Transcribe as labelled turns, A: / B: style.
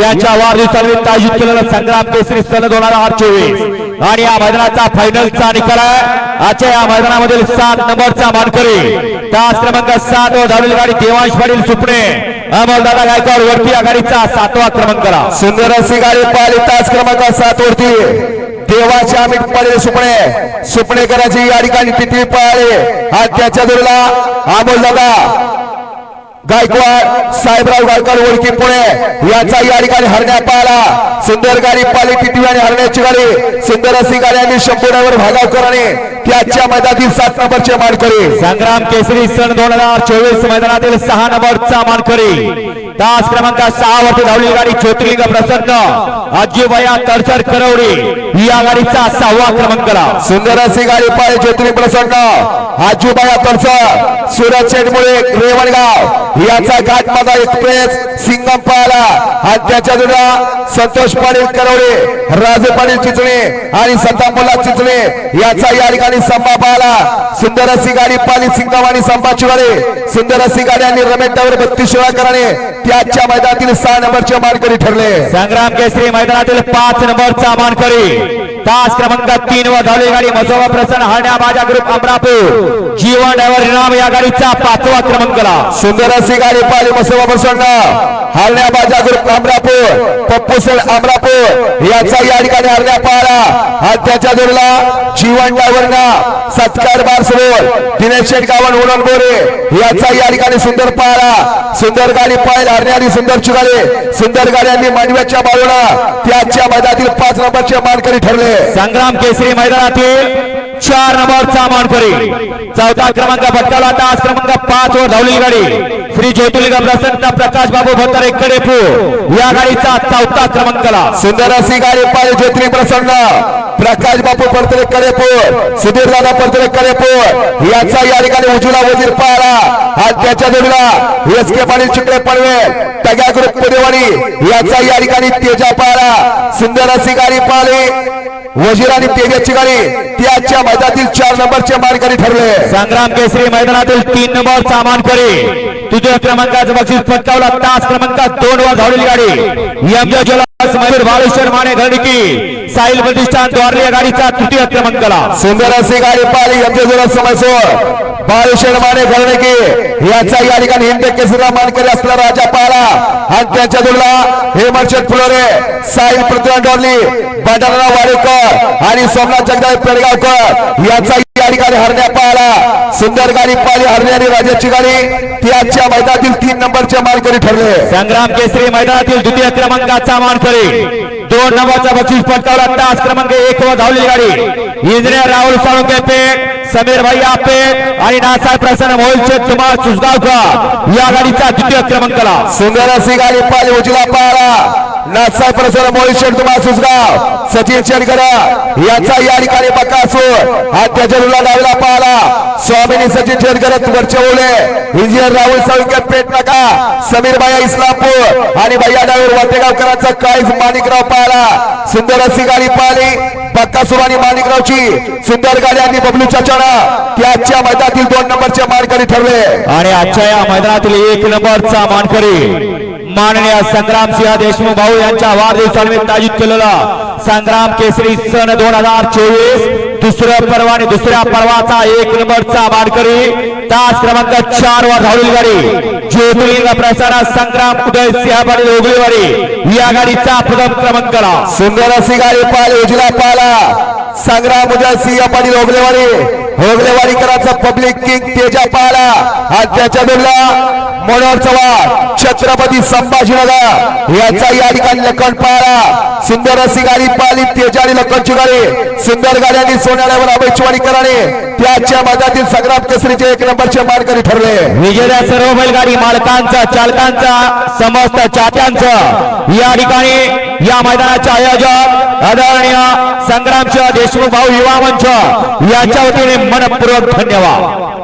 A: यांच्या वाढदिवसानिमित्त आयोजित केलेला संग्राम केसरी सन दोन हजार चोवीस. आणि या मैदानाचा फायनलचा निकाल आहे. आजच्या या मैदानामधील सात नंबरचा मानकरी. तास क्रमांक सात व धावलेली गाडी देवांश पाटील सुपणे. अमोलदादा गायकवाड वरती गाडीचा सातवा क्रमांक
B: सुंदर अशी गाडी पाहिली तास क्रमांक सात वरती. देवाचे अमित पाडे सुपणे. सुपणेकरांची या ठिकाणी तिथी पाळले. हा त्याच्या दुरला अमोल दादा गायकवाड साहेबराव गायकवाड ओळखी पुणे. याचा या ठिकाणी हरण्या पाहिला सुंदर गाडी पाली टिटवी आणि हरण्याची गाडी. सुंदर असी गाडी आणि शंभूरावर भागावकरांनी त्याच्या मैदानातील सात नंबरचे मानकरी.
A: संग्राम केसरी सन दोन हजार चोवीस मैदानातील सहा नंबरचा मानकरी. तास क्रमांक सहा वरती धावली गाडी ज्योतिर्लिंग प्रसन्न. अज्जीबाया तडसर करवडी. या गाडीचा सहावा क्रमांक
B: सुंदर अशी गाडी पाहिजे ज्योतिर्लिंग प्रसन्न. आजूबाया तर्फ सुरज शेटमुळे रेवणगाव. याचा घाटमाता एक्सप्रेस सिंगम पाहिला आणि त्याच्या जोडा संतोष पाटील करवडे. राजू पाटील चिचणे. आणि सतामुल्ला चिचणे. याचा या ठिकाणी संभा पाहिला सुंदर अशी गाडी पाली सिंगम आणि संभाची गाडी सुंदर अशी गाडी आणि रमेश टावर बत्तीस शिवाकराने त्याच्या मैदानातील सहा नंबरचे मानकरी ठरले.
A: संग्राम केसरी मैदानातील पाच नंबरचा मानकरी. तास क्रमांक तीन व धावलेली गाडी मसोबा प्रसन्न हरण्या माझा ग्रुप अमरापूर. जीवन ड्रायव्हर इनाम या गाडीचा पाचवा क्रमांकाला.
B: सुंदर अशी गाडी पाहिली मसोबा प्रसन्न. हरण्या बाजा ग्रुप अमरापूर पप्पू अमरापूर याचा या ठिकाणी हरण्या पाहिला हा त्याच्या जोडला जीवन डावरणा सत्कार बार दिनेश शेठ गावन उडण बोरे याचा या ठिकाणी सुंदर पाहिला सुंदर गाडी पायल हरण्याने सुंदर चुगाले सुंदर गाड्यांनी मांडव्याच्या बाजूला त्याच्या मैदानातील पाच नंबरचे मानकरी ठरले.
A: संग्राम केसरी मैदानातील चार नंबरचा मानकरी चौथा क्रमांक भटकावला आता आज क्रमांक पाच वर धावली गाडी. श्री ज्योतिर्लिंग प्रसन्न प्रकाश बाबू भोतारे कडेपूर. या गाडीचा चौथा क्रमांकाला.
B: सुंदर अशी गाडी पाहिजे ज्योतिर्लिंग प्रसन्न. प्रकाश बापू परतरे कडेपूर. सुधीर दादा परतरे कडेपूर. याचा या ठिकाणी उजला वजीर पाहिला. हा त्याच्या जोडीला. एस के पाटील चिकडे पडवेल टग्या ग्रुप पुदेवाडी याचा या ठिकाणी तेजा पाहिला. सुंदर अशी गाडी पाहिली. वजीर आणि तेजाची गाडी त्याच्या मैदानातील चार नंबरचे मानकरी ठरले.
A: संग्राम केसरी मैदानातील तीन नंबरचा मानकरी तुझ्या क्रमांकाचं बक्षीस पटकावला. तास क्रमांक दोन वर धावलेली गाडी. यमजा ज्वेलर्स मयूर बाळेश्वर माने घरडकी. साहिल प्रतिष्ठानद्वारे गाडीचा तृतीय क्रमांकाला
B: सुंदर अशी गाडी पाहिली यांचे जोरात समजसोर बाळूशेठ माने घरणे की याचा या ठिकाणी हिंद केसरीला मानकरी असला राजा पाला आणि त्याच्या जोडला हेमंत फुलोरे साहिल पृथ्वीराज डोरली बंडारा वाडेकर आणि सोमनाथ जगदाळ पेडगावकर याचा या ठिकाणी हरण्या पाहिला. सुंदर गाडी पाहिली हरण्याने राजाची गाडी त्याच्या मैदानातील तीन नंबरचे मानकरी ठरले.
A: संग्राम केसरी मैदानातील द्वितीय क्रमांकाचा मानकरी. दोन नंबरचा बक्षीस पटकावला. तास क्रमांक एक वर धावलेली गाडी. इंजिनियर राहुल साळुंके पेठ समीर भाई आपे आणि नासा प्रसन्न मोहिलचे तुम्हाला सुसगावकर या गाडीचा द्वितीय क्रमांकाला.
B: सुंदर सिंग गाडी पाली उजला पाहिला नासा प्रसन्न मोहित शेठ तुम्हाला सुसगाव सचिन शेटकर याचा या ठिकाणी बकासूर. हा त्याच्या रुला डावीला पाहिला स्वामिनी सचिन शेटकर वरचे ओले. इंजिनियर राहुल साळुंके पेट नका. समीर भाया इस्लामपूर आणि भैया डावीर वाटेगावकरांचा काळीज माणिकराव पाहिला सुंदर अशी गाडी पाहिली. पक्का आणि माणिकरावची सुंदर गाडी आणि बबलू चाचाना आजच्या मैदानातील दोन नंबरचे मानकरी ठरले.
A: आणि आजच्या या मैदानातील एक नंबरचा मानकरी माननीय संग्राम सिंह देशमुख भाऊ यांच्या वाढदिवसानिमित्त आयोजित केलेला संग्राम केसरी सन दोन हजार चोवीस दुसऱ्या पर्व दुसऱ्या पर्वाचा एक नंबरचा वाडकरी तास क्रमांक चार वर धावलेली गाडी. ज्योतिर्लिंग प्रसारात संग्राम उदय सिंह पाटील ओगळीवाडी या गाडीचा प्रथम क्रमांक
B: सुंदर अशी गाडी पाहिली उजला पाहिला संग्राम उदय सिंह पाटील ओगलेवाडी ओगलेवाडीकरांचा पब्लिक किंग तेजा पाहिला आज त्याच्या जोडला मनोहर चव्हाण छत्रपती संभाजीनगर याचा या ठिकाणी लखन पाहिला सुंदर अशी गाडी पाहिली तेजारी आणि लखनची गाडी. सुंदर गाड्यांनी सोन्यावर अभयचवाडीकराने त्याच्या मधातील संग्राम केसरीचे एक नंबरचे मानकरी ठरले.
A: विजेत्या सर्व बैलगाडी मालकांचा चालकांचा समस्त चात्यांचं या ठिकाणी या मैदानाचे आयोजक आदरणीय संग्रामच्या देशमुख भाऊ युवा मंच याच्या वतीने मनपूर्वक धन्यवाद.